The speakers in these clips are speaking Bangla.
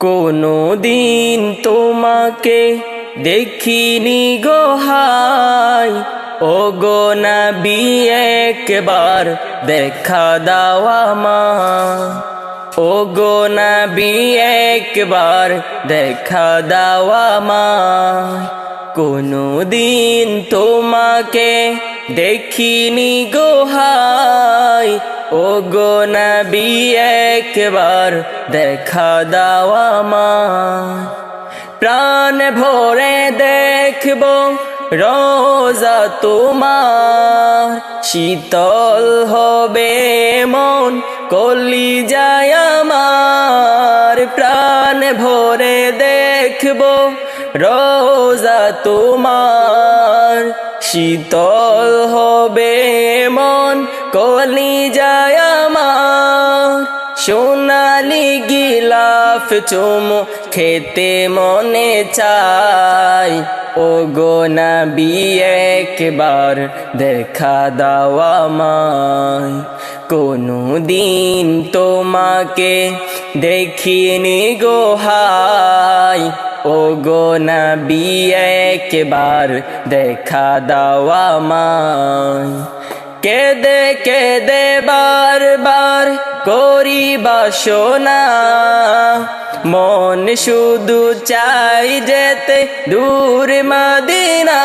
কোনো দিন তোমাকে দেখিনি গোহাই ও গো নবী, একবার দেখা দাওয়া মা ও গো নবী, একবার দেখা দাওয়া মা কোনো দিন তোমাকে দেখিনি গোহাই ও গো নবী, একবার দেখা দাওয়া প্রাণ ভরে দেখব রোজা তোমার। শীতল হবে মন কলি আমার। প্রাণ ভরে দেখব রোজা তোমার। শীতল হবে মন কলি যায় আমার, সোনালি গিলাফ চুমু খেতে মনে চাই ও গো নবী, একবার দেখা দাওয়া মাই কোনো দিন তোমাকে দেখিনি গো হাই। ও গো নবী, একবার দেখা দাওয়া মাই কেদে কেদে বারবার করি বাসনা মন শুধু চাই যেতে দূর মদিনা।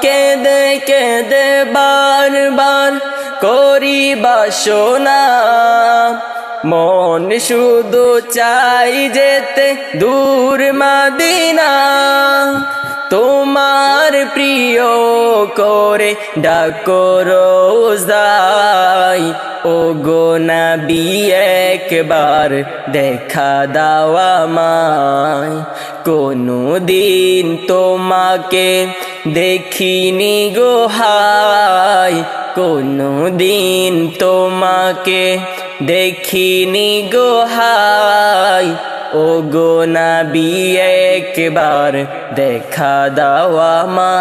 কেদে কেদে বারবার করি বাসনা মন শুধু চাই যেতে দূর মদিনা। তোমার প্রিয় করে ডাকো রোজাই। ও গো একবার দেখা দাওয়া মাই কোনো দিন তোমাকে দেখিনি গো হাই কোনো দিন তোমাকে দেখিনি গোহাই ও গো নবী একবার দেখা দাওয়া মা